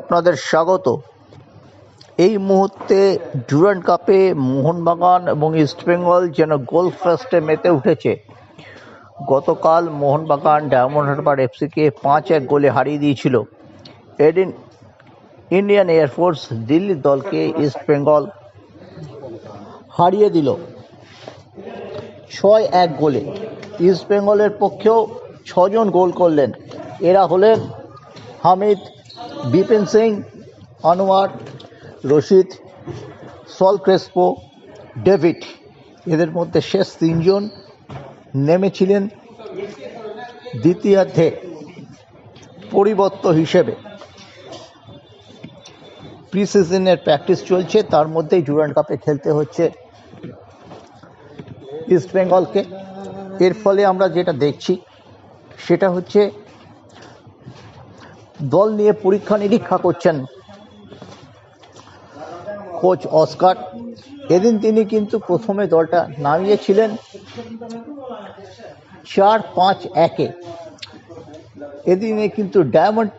আপনাদের স্বাগত। এই মুহূর্তে ডুরান্ড কাপে মোহনবাগান এবং ইস্টবেঙ্গল যেন গোল ফার্স্টে মেতে উঠেছে। গতকাল মোহনবাগান ডায়মন্ড হারবার এফসিকে পাঁচ এক গোলে হারিয়ে দিয়েছিল। এদিন ইন্ডিয়ান এয়ারফোর্স দিল্লির দলকে ইস্টবেঙ্গল হারিয়ে দিল। ছয় এক গোলে ইস্টবেঙ্গলের পক্ষেও ছজন গোল করলেন। এরা হলেন Hamid Bipin Singh, Anwar, Rashid, Saul Crespo, David. এদের মধ্যে শেষ তিনজন নেমেছিলেন দ্বিতীয়ার্ধে পরিবর্ত হিসেবে। প্রি সিজনের প্র্যাকটিস চলছে, তার মধ্যেই ডুরান্ড কাপে খেলতে হচ্ছে ইস্ট বেঙ্গলকে এর ফলে আমরা যেটা দেখছি, সেটা হচ্ছে দল নিয়ে পরীক্ষা নিরীক্ষা করছেন কোচ অস্কার। এদিন তিনি কিন্তু প্রথমে দলটা নামিয়েছিলেন চার পাঁচ একে। এদিনে কিন্তু ডায়মন্ড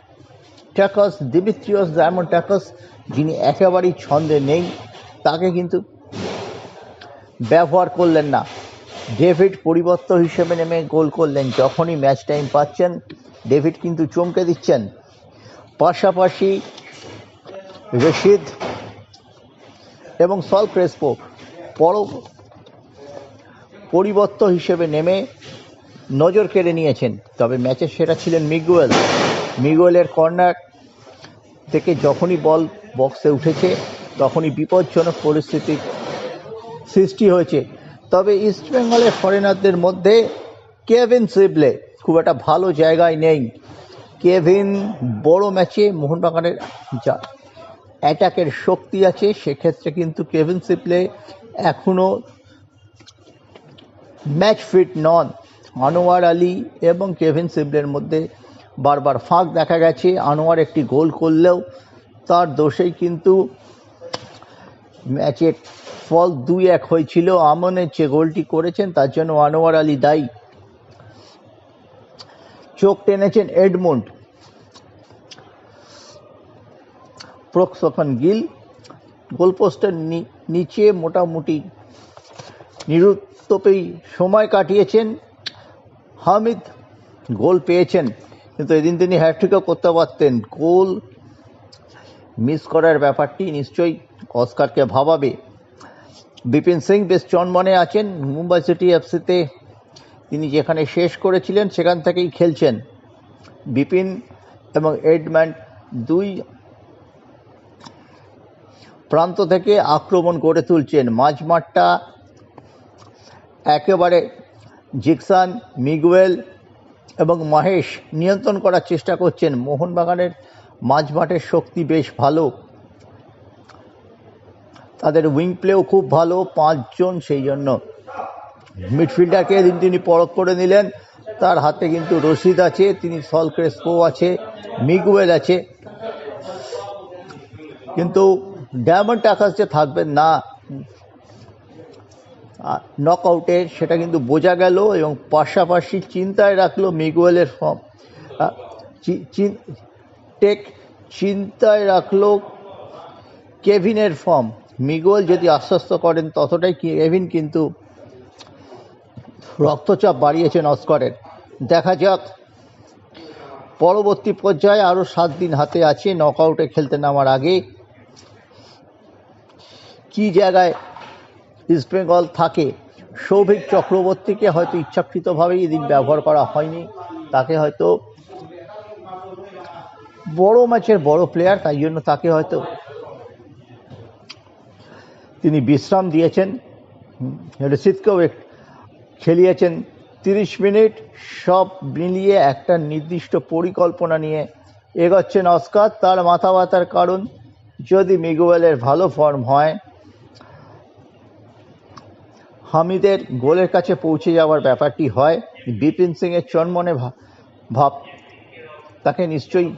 ট্যাকাস দিমিত্রিয়স ডায়মন্ড ট্যাকাস যিনি একেবারেই ছন্দে নেই, তাকে কিন্তু ব্যবহার করলেন না। ডেভিড পরিবর্ত হিসেবে নেমে গোল করলেন। যখনই ম্যাচ টাইম পাচ্ছেন, ডেভিড কিন্তু চমকে দিচ্ছেন। পাশাপাশি রশিদ এবং সল ক্রেসপো পর পরিবর্ত হিসেবে নেমে নজর কেড়ে নিয়েছেন। তবে ম্যাচের সেরা ছিলেন মিগুয়েল। মিগুয়েলের কর্নার থেকে যখনই বল বক্সে উঠেছে, তখনই বিপজ্জনক পরিস্থিতির সৃষ্টি হয়েছে। তবে ইস্টবেঙ্গলের ফরেনারদের মধ্যে কেভিন সিবলে খুব একটা ভালো জায়গায় নেই। কেভিন বড় ম্যাচে মোহনবাগানের যা অ্যাটাকের শক্তি আছে, সেক্ষেত্রে কিন্তু কেভিন সিপলে এখনও ম্যাচ ফিট নন। আনোয়ার আলী এবং কেভিন সিবলের মধ্যে বারবার ফাঁক দেখা গেছে। আনোয়ার একটি গোল করলেও তার দোষেই কিন্তু ম্যাচের ফল দুই এক হয়েছিল। আমনের যে গোলটি করেছেন, তার জন্য আনোয়ার আলী দায়ী। চোখ টেনেছেন এডমন্ড। প্রক্সফন গিল, গোলপোস্টের নিচে মোটামুটি নিরুত্তপেই সময় কাটিয়েছেন। হামিদ গোল পেয়েছেন, কিন্তু এদিন তিনি হ্যাট্রিকও করতে পারতেন। গোল মিস করার ব্যাপারটি নিশ্চয়ই অস্কারকে ভাবাবে। বিপিন সিং বেশ চনমনে আছেন। মুম্বাই সিটি এফসিতে তিনি যেখানে শেষ করেছিলেন, সেখান থেকেই খেলছেন। বিপিন এবং এডম্যান দুই প্রান্ত থেকে আক্রমণ করে তুলছেন। মাঝমাঠটা একেবারে জিকসান, মিগুয়েল এবং মহেশ নিয়ন্ত্রণ করার চেষ্টা করছেন। মোহনবাগানের মাঝমাঠের শক্তি বেশ ভালো। তাদের উইং প্লেও খুব ভালো, পাঁচজন সেই জন্য মিডফিল্ডারকে এদিন তিনি পরখ করে নিলেন। তার হাতে কিন্তু রশিদ আছে, তিনি সল ক্রেসপো আছে, মিগুয়েল আছে। কিন্তু ডায়মন্ড আকাশ যে থাকবেন না নক আউটে সেটা কিন্তু বোঝা গেল এবং পাশাপাশি চিন্তায় রাখল মিগুয়েলের ফর্ম টেক চিন্তায় রাখল কেভিনের ফর্ম মিগুয়েল যদি আশ্বস্ত করেন ততটাই কেভিন কিন্তু রক্তচাপ বাড়িয়েছেন অস্করের। দেখা যাক। পরবর্তী পর্যায়ে আরও সাত দিন হাতে আছে নক আউটে খেলতে নামার আগে। কি জায়গায় ইস্টবেঙ্গল থাকে? সৌভিক চক্রবর্তীকে হয়তো ইচ্ছাকৃতভাবেই এদিন ব্যবহার করা হয়নি। তাকে হয়তো বড় ম্যাচের বড় প্লেয়ার, তাই জন্য তাকে হয়তো তিনি বিশ্রাম দিয়েছেন। এক- খেলিয়েছেন তিরিশ মিনিট, সব মিলিয়ে একটা নির্দিষ্ট পরিকল্পনা নিয়ে এগোচ্ছেন অস্কার। তার মাথা ব্যথার কারণ যদি মিগুয়েলের ভালো ফর্ম হয়, হামিদের গোলের কাছে পৌঁছে যাওয়ার ব্যাপারটি হয়। বিপিন সিংয়ের চনমনে ভাব, তাকে নিশ্চয়ই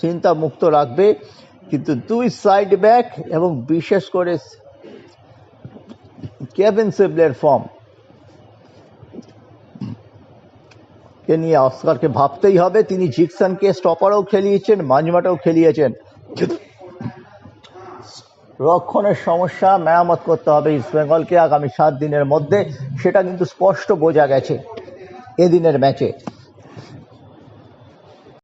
চিন্তা মুক্ত রাখবে। কিন্তু দুই সাইড ব্যাক এবং বিশেষ করে কেভিন সিবলের ফর্ম কে নিয়ে অস্কারকে ভাবতেই হবে। তিনি জিকসনকে স্টপারও খেলিয়েছেন মাঝমাটাও খেলিয়েছেন। রক্ষণের সমস্যা মেরামত করতে হবে ইস্টবেঙ্গলকে আগামী সাত দিনের মধ্যে। সেটা কিন্তু স্পষ্ট বোঝা গেছে এদিনের ম্যাচে।